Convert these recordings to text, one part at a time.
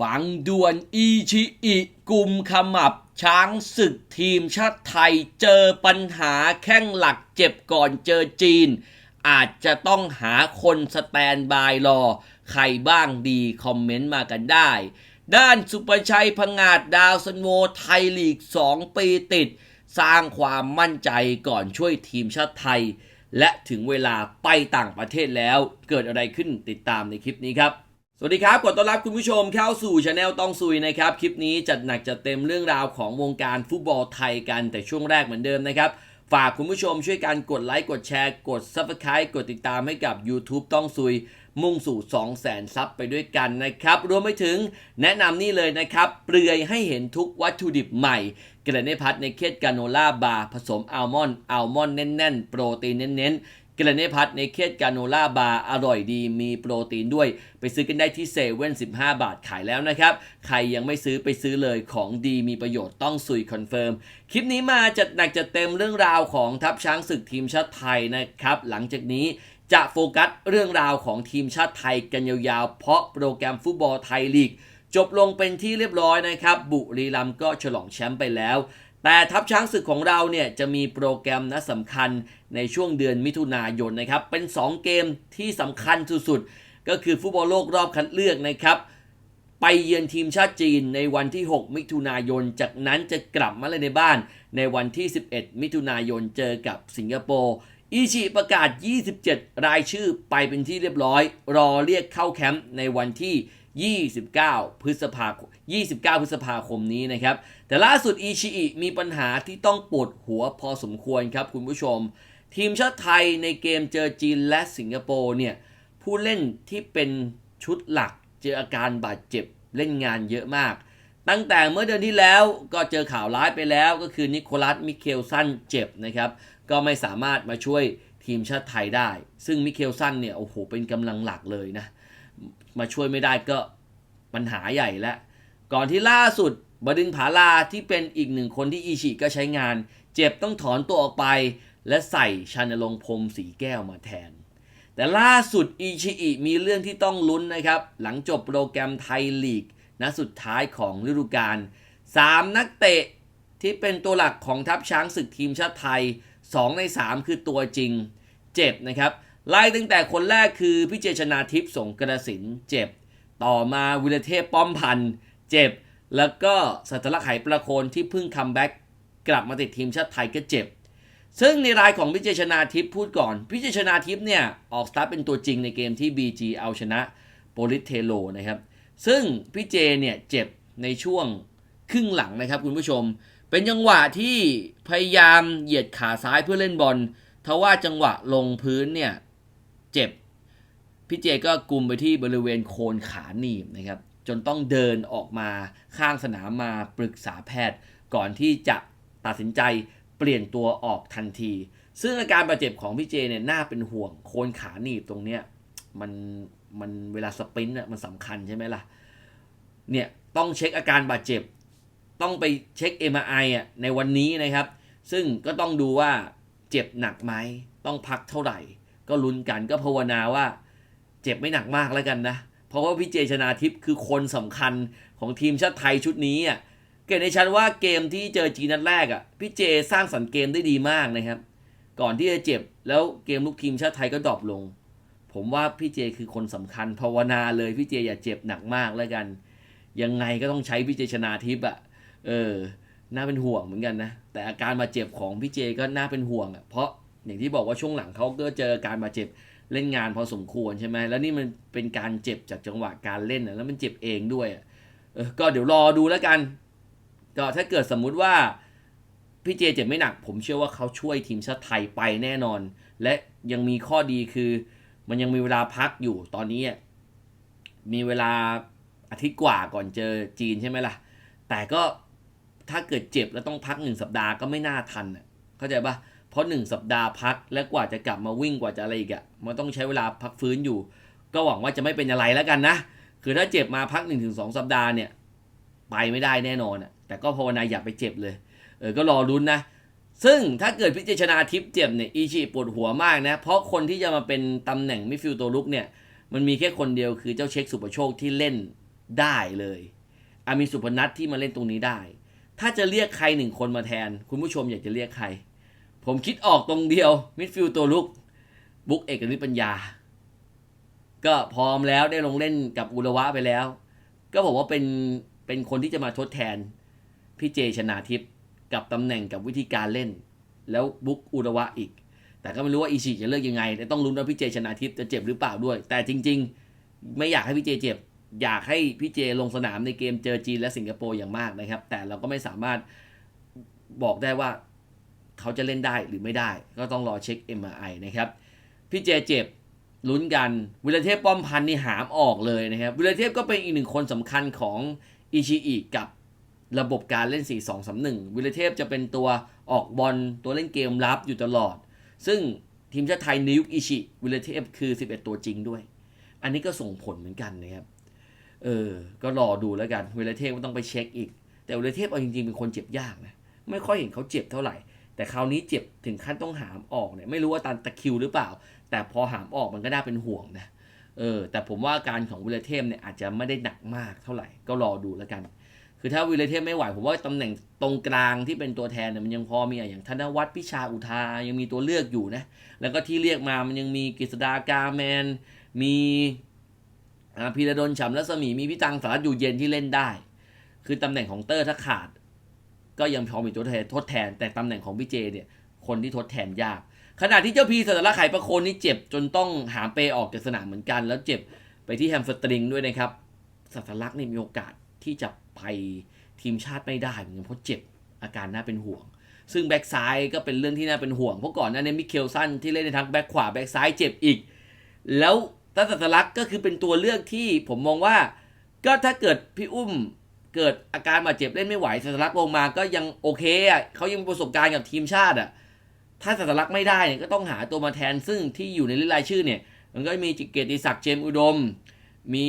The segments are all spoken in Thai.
ฝังด่วนอีชิอิกุมขมับ ช้างศึกทีมชาติไทยเจอปัญหาแข้งหลักเจ็บก่อนเจอจีน อาจจะต้องหาคนสแตนบายรอ ใครบ้างดีคอมเมนต์มากันได้ ด้านสุประชัยพงาดดาวซันโวไทยลีก 2 ปีติด สร้างความมั่นใจก่อนช่วยทีมชาติไทย และถึงเวลาไปต่างประเทศแล้วเกิดอะไรขึ้นติดตามในคลิปนี้ครับ สวัสดีครับขอต้อนรับคุณผู้ชมเข้าสู่ช anel ต้องซุยนะครับ คลิปนี้จัดหนักจัดเต็มเรื่องราวของวงการฟุตบอลไทยกันแต่ช่วงแรกเหมือนเดิมนะครับ ฝากคุณผู้ชมช่วยกันกดไลค์ กดแชร์ กด Subscribe กดติดตามให้กับ YouTube ต้องซุย มุ่งสู่ 200,000ซับไปด้วยกันนะครับ รวมไปถึงแนะนำนี่เลยนะครับ เปลือยให้เห็นทุกวัตถุดิบใหม่เกรเนพัทในเคสกาโนล่าบาร์ผสมอัลมอนด์อัลมอนด์แน่นๆ โปรตีนเน้นๆ กรเนพัทในเคสกาโนล่าบาร์อร่อยดีมีโปรตีนด้วย ไปซื้อกันได้ที่เซเว่น15บาทขายแล้วนะครับ ใครยังไม่ซื้อไปซื้อเลยของดีมีประโยชน์ต้องสุยคอนเฟิร์ม คลิปนี้มาจัดหนักจัดเต็มเรื่องราวของทัพช้างศึกทีมชาติไทยนะครับ หลังจากนี้จะโฟกัสเรื่องราวของทีมชาติไทยกันยาวๆ เพราะโปรแกรมฟุตบอลไทยลีก จบลงเป็นที่เรียบร้อยนะครับ บุรีรัมย์ก็ฉลองแชมป์ไปแล้ว แต่ทัพช้างศึกของเราเนี่ยจะมีโปรแกรมนัดสำคัญในช่วงเดือนมิถุนายนนะครับ เป็น 2 เกมที่สำคัญสุดๆ ก็คือฟุตบอลโลกรอบคัดเลือกนะครับ ไปเยือนทีมชาติจีนในวันที่ 6 มิถุนายน จากนั้นจะกลับมาเล่นในบ้าน ในวันที่ 11 มิถุนายนเจอกับสิงคโปร์อีชิประกาศ 27 รายชื่อไปเป็นที่เรียบร้อย รอเรียกเข้าแคมป์ในวันที่ 29 พฤษภาคม 29 พฤษภาคมนี้นะครับ แต่ล่าสุดอีชิอิมีปัญหาที่ต้องปวดหัวพอสมควรครับคุณผู้ชม ทีมชาติไทยในเกมเจอจีนและสิงคโปร์เนี่ย ผู้เล่นที่เป็นชุดหลักเจออาการบาดเจ็บเล่นงานเยอะมาก ตั้งแต่เมื่อเดือนที่แล้วก็เจอข่าวร้ายไปแล้วก็คือนิโคลัสมิเคลสันเจ็บนะครับ ก็ไม่สามารถมาช่วยทีมชาติไทยได้ ซึ่งมิเคลสันเนี่ยโอ้โหเป็นกำลังหลักเลยนะ มาช่วยไม่ได้ก็ปัญหาใหญ่แล้วก่อนที่ล่าสุดบดินผาลาที่เป็นอีกหนึ่งคนที่อีชิก็ใช้งาน เจ็บต้องถอนตัวออกไป และใส่ชานลงพรมสีแก้วมาแทน แต่ล่าสุดอีชิอิมีเรื่องที่ต้องลุ้นนะครับ หลังจบโปรแกรมไทยลีกนัดสุดท้ายของฤดูกาล3 นักเตะที่เป็นตัวหลักของทัพช้างศึกทีมชาติไทย 2 ใน 3 คือตัวจริง เจ็บนะครับ ไล่ตั้งแต่คนแรกคือพี่เจชนาทิพย์สงกระสินเจ็บ ต่อมาวิรเทพป้อมพันธ์เจ็บ แล้วก็สัตลักษณ์ไหประโคนที่เพิ่งคัมแบ็กกลับมาติดทีมชาติไทยก็เจ็บ ซึ่งในรายของพิเจชนาทิพย์พูดก่อนพิเจชนาทิพย์เนี่ย ออกสตาร์ทเป็นตัวจริงในเกมที่ BG เอาชนะโปลิสเทโลนะครับ ซึ่งพี่เจเนี่ยเจ็บในช่วงครึ่งหลังนะครับคุณผู้ชม เป็นจังหวะที่พยายามเหยียดขาซ้ายเพื่อเล่นบอลทว่าจังหวะลงพื้นเนี่ย เจ็บ พี่เจก็กลุมไปที่บริเวณโคนขาหนีบนะครับ จนต้องเดินออกมาข้างสนามมาปรึกษาแพทย์ ก่อนที่จะตัดสินใจเปลี่ยนตัวออกทันที ซึ่งอาการบาดเจ็บของพี่เจเนี่ยน่าเป็นห่วง โคนขาหนีบตรงเนี้ยมันมันเวลาสปรินต์อะมันสำคัญใช่ไหมล่ะ เนี่ยต้องเช็คอาการบาดเจ็บ ต้องไปเช็ค MRI อะในวันนี้นะครับ ซึ่งก็ต้องดูว่าเจ็บหนักไหม ต้องพักเท่าไหร่ ก็ลุ้นกันก็ภาวนาว่า เจ็บไม่หนักมากแล้วกันนะ เพราะว่าพี่เจชนาทิพย์คือคนสำคัญของทีมชาติไทยชุดนี้อะเกิดในชั้นว่าเกมที่เจอจีนนัดแรกอะพี่เจสร้างสรรค์เกมได้ดีมากนะครับ ก่อนที่จะเจ็บแล้วเกมลูกทีมชาติไทยก็ดรอปลง ผมว่าพี่เจคือคนสำคัญภาวนาเลยพี่เจอย่าเจ็บหนักมากแล้วกัน ยังไงก็ต้องใช้พี่เจชนาทิพย์อะเออน่าเป็นห่วงเหมือนกันนะ แต่อาการบาดเจ็บของพี่เจก็น่าเป็นห่วงอะเพราะ อย่างที่บอกว่าช่วงหลังเขาก็เจอการบาดเจ็บเล่นงานพอสมควรใช่ไหมแล้วนี่มันเป็นการเจ็บจากจังหวะการเล่นนะแล้วมันเจ็บเองด้วยอะเออก็เดี๋ยวรอดูแล้วกัน ก็ถ้าเกิดสมมุติว่าพี่เจเจ็บไม่หนัก ผมเชื่อว่าเขาช่วยทีมชาติไทยไปแน่นอน และยังมีข้อดีคือมันยังมีเวลาพักอยู่ตอนนี้มีเวลาอาทิตย์กว่าก่อนเจอจีนใช่ไหมล่ะ แต่ก็ถ้าเกิดเจ็บแล้วต้องพักหนึ่งสัปดาห์ก็ไม่น่าทันเข้าใจปะ เพราะหนึ่งสัปดาห์พักและกว่าจะกลับมาวิ่งกว่าจะอะไรอีกอะมันต้องใช้เวลาพักฟื้นอยู่ ก็หวังว่าจะไม่เป็นอะไรแล้วกันนะ คือถ้าเจ็บมาพักหนึ่งถึงสองสัปดาห์เนี่ย ไปไม่ได้แน่นอนอะแต่ก็ภาวนาอย่าไปเจ็บเลยเออก็รอรุ้นนะ ซึ่งถ้าเกิดพิจชนาทิพย์เจ็บเนี่ยอีชีปวดหัวมากนะ เพราะคนที่จะมาเป็นตำแหน่งมิฟิลตัวลุกเนี่ยมันมีแค่คนเดียวคือเจ้าเช็คสุปโชคที่เล่นได้เลยอามีสุพนัทที่มาเล่นตรงนี้ได้ ถ้าจะเรียกใครหนึ่งคนมาแทน คุณผู้ชมอยากจะเรียกใคร ผมคิดออกตรงเดียว มิดฟิลด์ตัวลุก บุ๊กเอกนิตปัญญา ก็พร้อมแล้วได้ลงเล่นกับอุระวะไปแล้ว ก็บอกว่าเป็นเป็นคนที่จะมาทดแทน พี่เจชนาทิพย์กับตำแหน่งกับวิธีการเล่น แล้วบุ๊กอุระวะอีก แต่ก็ไม่รู้ว่าอีชิจะเลือกยังไงแต่ต้องลุ้นว่าพี่เจชนาทิพย์จะเจ็บหรือเปล่าด้วย แต่จริง ๆ ไม่อยากให้พี่เจเจ็บอยากให้พี่เจลงสนามในเกมเจอจีนและสิงคโปร์อย่างมากนะครับ แต่เราก็ไม่สามารถบอกได้ว่า เขาจะเล่นได้หรือไม่ได้ ก็ต้องรอเช็ค MRI นะครับ พี่เจเจ็บลุ้นกันวิลเทพป้อมพันธ์นี่หามออกเลยนะครับวิลเทพก็เป็นอีกหนึ่งคนสำคัญของอิชิอิกับระบบการเล่น 4 2 3 1วิลเทพจะเป็นตัวออกบอลตัวเล่นเกมรับอยู่ตลอด ซึ่งทีมชาติไทยในยุคอิชิวิลเทพคือ 11 ตัวจริงด้วย อันนี้ก็ส่งผลเหมือนกันนะครับเออ ก็รอดูแล้วกันวิลเทพก็ต้องไปเช็คอีก แต่วิลเทพเอาจริงๆเป็นคนเจ็บยากนะไม่ค่อยเห็นเขาเจ็บเท่าไหร่ แต่คราวนี้เจ็บถึงขั้นต้องหามออกเนี่ยไม่รู้ว่าตันตะคิวหรือเปล่า แต่พอหามออกมันก็น่าเป็นห่วงนะเออแต่ผมว่าอาการของวิลเทพเนี่ยอาจจะไม่ได้หนักมากเท่าไหร่ก็รอดูแล้วกัน คือถ้าวิลเทพไม่ไหว ผมว่าตำแหน่งตรงกลางที่เป็นตัวแทนเนี่ยมันยังพอมีอย่างธนวัฒน์พิชาอุทายังมีตัวเลือกอยู่นะแล้วก็ที่เรียกมามันยังมีกฤษดากาแมน มีพีระดลฉ่ำรัศมีมีพิตังสารัอยู่เย็นที่เล่นได้ คือตำแหน่งของเตอร์ถ้าขาด ก็ยังพอมีตัวแทนทดแทน แต่ตำแหน่งของพี่เจเนี่ยคนที่ทดแทนยาก ขณะที่เจ้าพีสัตละไขประโคนนี่เจ็บจนต้องหามเปออกจากสนามเหมือนกัน แล้วเจ็บไปที่แฮมสตริงด้วยนะครับสัตลักษณ์นี่มีโอกาสที่จะไปทีมชาติไม่ได้เหมือนกันเพราะเจ็บอาการน่าเป็นห่วง ซึ่งแบ็กซ้ายก็เป็นเรื่องที่น่าเป็นห่วงเพราะก่อนหน้านี้มิเคลสันที่เล่นในทั้งแบ็กขวาแบ็กซ้ายเจ็บอีก แล้วตัสัตลักษณ์ก็คือเป็นตัวเลือกที่ผมมองว่า ก็ถ้าเกิดพี่อุ้ม เกิดอาการบาดเจ็บเล่นไม่ไหวสัตลักษ์ลงมาก็ยังโอเคอะเขายังมีประสบการณ์กับทีมชาติอะถ้าสัตลักษ์ไม่ได้เนี่ยก็ต้องหาตัวมาแทนซึ่งที่อยู่ในรายชื่อเนี่ย มันก็มีเกติศักดิ์เจมอุดม มี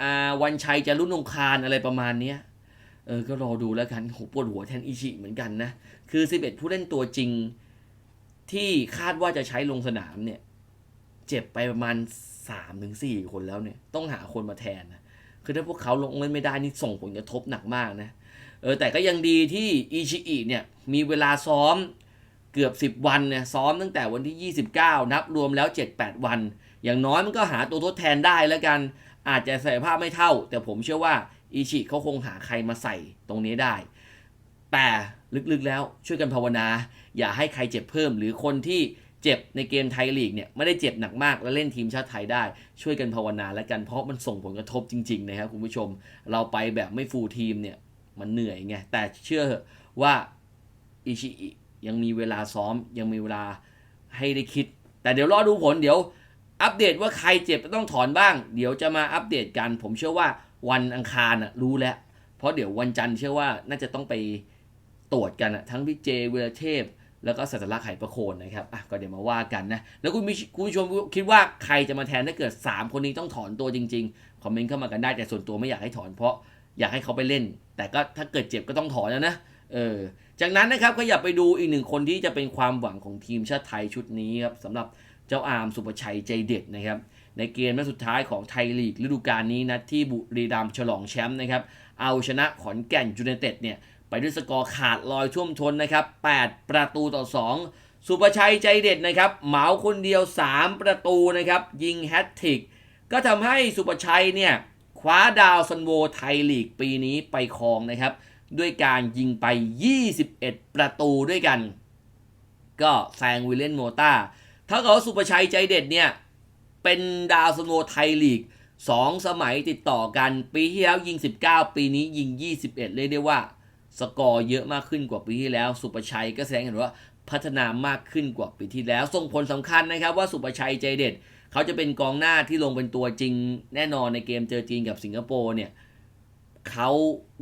อ่าวันชัยจารุนงคารอะไรประมาณเนี้ยเออก็รอดูแล้วกันโหปวดหัวแทนอิชิเหมือนกันนะ คือ 11 ผู้เล่นตัวจริงที่คาดว่าจะใช้ลงสนามเนี่ย เจ็บไปประมาณ 3-4 คนแล้วเนี่ย ต้องหาคนมาแทนนะ คือถ้าพวกเขาลงเล่นไม่ได้นี่ส่งผลกระทบหนักมากนะ เออแต่ก็ยังดีที่อิชิอิเนี่ยมีเวลาซ้อมเกือบ 10 วันเนี่ยซ้อมตั้งแต่วันที่ 29 นับรวมแล้ว 7-8 วัน อย่างน้อยมันก็หาตัวทดแทนได้แล้วกัน อาจจะศักยภาพไม่เท่า แต่ผมเชื่อว่าอิชิเขาคงหาใครมาใส่ตรงนี้ได้ แต่ลึกๆแล้วช่วยกันภาวนา อย่าให้ใครเจ็บเพิ่มหรือคนที่ เจ็บในเกมไทยลีกเนี่ยไม่ได้เจ็บหนักมากแล้วเล่นทีมชาติไทยได้ช่วยกันภาวนาแล้วกันเพราะมันส่งผลกระทบจริง ๆ นะครับคุณผู้ชม เราไปแบบไม่ฟูลทีมเนี่ยมันเหนื่อยไงแต่เชื่อว่าอิชิอิยังมีเวลาซ้อมยังมีเวลาให้ได้คิด แต่เดี๋ยวรอดูผลเดี๋ยวอัปเดตว่าใครเจ็บต้องถอนบ้าง เดี๋ยวจะมาอัปเดตกัน ผมเชื่อว่าวันอังคารน่ะรู้แล้ว เพราะเดี๋ยววันจันทร์เชื่อว่าน่าจะต้องไปตรวจกันทั้งพี่เจเวลเทพ แล้วก็สัตลักษณ์ไข่ประโคนนะครับอะก็เดี๋ยวมาว่ากันนะ แล้วคุณมีคุณผู้ชมคิดว่าใครจะมาแทนถ้าเกิด 3 คนนี้ต้องถอนตัวจริงๆ คอมเมนต์เข้ามากันได้แต่ส่วนตัวไม่อยากให้ถอนเพราะอยากให้เขาไปเล่น แต่ก็ถ้าเกิดเจ็บก็ต้องถอนแล้วนะ เออ จากนั้นนะครับก็อย่าไปดูอีกหนึ่งคนที่จะเป็นความหวังของทีมชาติไทยชุดนี้ครับสำหรับเจ้าอาร์มสุภชัยใจเด็ดนะครับในเกมนัดสุดท้ายของไทยลีกฤดูกาลนี้นะที่บุรีรัมย์ฉลองแชมป์นะครับเอาชนะขอนแก่นยูไนเต็ดเนี่ย ไปด้วยสกอร์ขาดลอยท่วมท้นนะครับ 8 ประตูต่อ 2 สุประชัยใจเด็ดนะครับเหมาคนเดียว 3 ประตูนะครับ ยิงแฮตทริก ก็ทำให้สุประชัยเนี่ยคว้าดาวซันโวไทยลีกปีนี้ไปครองนะครับ ด้วยการยิงไป 21 ประตูด้วยกัน ก็แซงวิลเลนโมตาถ้าเกิดว่าสุประชัยใจเด็ดเนี่ย เป็นดาวซันโวไทยลีก 2 สมัยติดต่อกันปีที่แล้วยิง 19 ปีนี้ยิง 21 เรียกได้ว่า สกอร์เยอะมากขึ้นกว่าปีที่แล้ว สุประชัยก็แสดงเห็นว่าพัฒนามากขึ้นกว่าปีที่แล้ว ส่งผลสำคัญนะครับว่าสุประชัยใจเด็ด เขาจะเป็นกองหน้าที่ลงเป็นตัวจริง แน่นอนในเกมเจอจีนกับสิงคโปร์เนี่ยเขา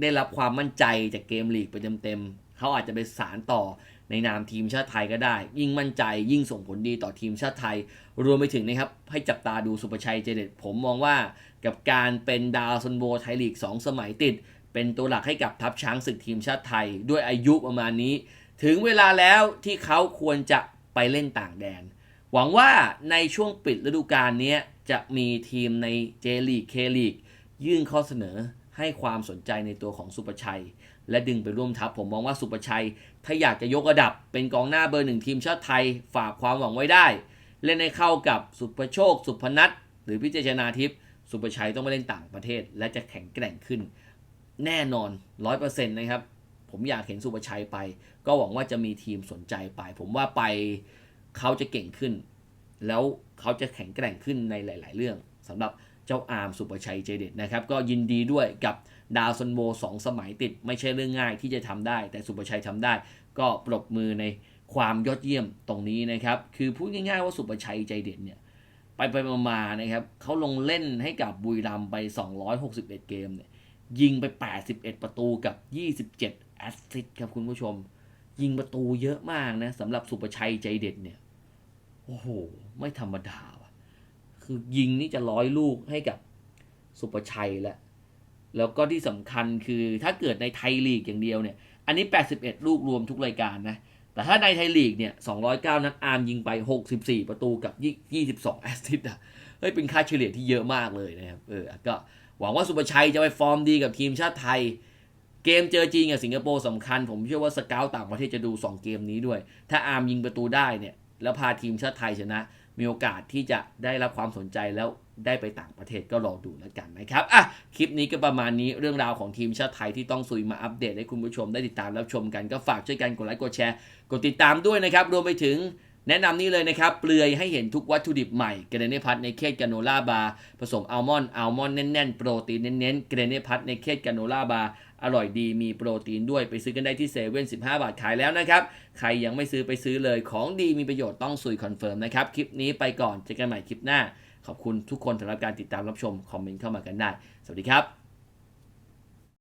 ได้รับความมั่นใจจากเกมลีกไปเต็มๆเขาอาจจะไปสารต่อในนามทีมชาติไทยก็ได้ ยิ่งมั่นใจยิ่งส่งผลดีต่อทีมชาติไทย รวมไปถึงนะครับ ให้จับตาดูสุประชัยใจเด็ดผมมองว่ากับการเป็นดาวซันโบไทยลีก 2 สมัยติด เป็นตัวหลักให้กับทัพช้างศึกทีมชาติไทยด้วยอายุประมาณนี้ ถึงเวลาแล้วที่เขาควรจะไปเล่นต่างแดน หวังว่าในช่วงปิดฤดูกาลนี้จะมีทีมในเจลีกเคลีกยื่นข้อเสนอให้ความสนใจในตัวของสุประชัย และดึงไปร่วมทัพผมมองว่าสุประชัย ถ้าอยากจะยกระดับเป็นกองหน้าเบอร์หนึ่งทีมชาติไทยฝากความหวังไว้ได้ เล่นให้เข้ากับสุประโชค สุพนัทหรือพิเจชนาทิพย์สุประชัยต้องไปเล่นต่างประเทศ และจะแข็งแกร่งขึ้น แน่นอนร้อยเปอร์เซ็นต์นะครับ ผมอยากเห็นสุประชัยไป ก็หวังว่าจะมีทีมสนใจไป ผมว่าไปเขาจะเก่งขึ้น แล้วเขาจะแข็งแกร่งขึ้นในหลาย ๆ เรื่องสำหรับเจ้าอาร์มสุประชัยเจเด็ดนะครับ ก็ยินดีด้วยกับดาวซันโวสองสมัยติด ไม่ใช่เรื่องง่ายที่จะทำได้ แต่สุประชัยทำได้ ก็ปรบมือในความยอดเยี่ยมตรงนี้นะครับ คือพูดง่าย ๆ ว่าสุประชัยใจเด็ดเนี่ยไปไปมาๆนะครับเขาลงเล่นให้กับบุรีรัมย์ไป 261 เกมเนี่ย ยิงไป 81 ประตูกับ 27 แอสซิสครับคุณผู้ชม ยิงประตูเยอะมากนะสำหรับสุประชัยใจเด็ดเนี่ย โอ้โห ไม่ธรรมดาว่ะ คือยิงนี่จะร้อยลูกให้กับสุประชัยแล้วแล้วก็ที่สำคัญคือถ้าเกิดในไทยลีกอย่างเดียวเนี่ย อันนี้ 81 ลูกรวมทุกรายการนะ แต่ถ้าในไทยลีกเนี่ย 209 นัดอาร์มยิงไป 64 ประตูกับ 22 แอสซิสต์อะ เฮ้ย เป็นค่าเฉลี่ยที่เยอะมากเลยนะครับ เออ ก็ หวังว่าสุประชัยจะไปฟอร์มดีกับทีมชาติไทย เกมเจอจีนกับสิงคโปร์สำคัญ ผมเชื่อว่าสเกลต่างประเทศจะดู 2 เกมนี้ด้วย ถ้าอาร์มยิงประตูได้เนี่ยแล้วพาทีมชาติไทยชนะ มีโอกาสที่จะได้รับความสนใจแล้วได้ไปต่างประเทศก็รอดูแล้วกันนะครับอะคลิปนี้ก็ประมาณนี้เรื่องราวของทีมชาติไทยที่ต้องซุยมาอัปเดตให้คุณผู้ชมได้ติดตามรับชมกันก็ฝากช่วยกันกดไลค์กดแชร์ กดติดตามด้วยนะครับรวมไปถึง แนะนำนี่เลยนะครับ เปลือยให้เห็นทุกวัตถุดิบใหม่ เกรเนพัทในเคสกาโนล่าบาร์ผสมอัลมอนด์อัลมอนด์แน่นๆ โปรตีนเน้นๆ เกรเนพัทในเคสกาโนล่าบาร์อร่อยดีมีโปรตีนด้วยไปซื้อกันได้ที่เซเว่นสิบาทขายแล้วนะครับ ใครยังไม่ซื้อไปซื้อเลยของดีมีประโยชน์ต้องซุยคอนเฟิร์มนะครับ คลิปนี้ไปก่อนเจอกันใหม่คลิปหน้า ขอบคุณทุกคนสำหรับการติดตามรับชมคอมเมนต์เข้ามากันได้ สวัสดีครับ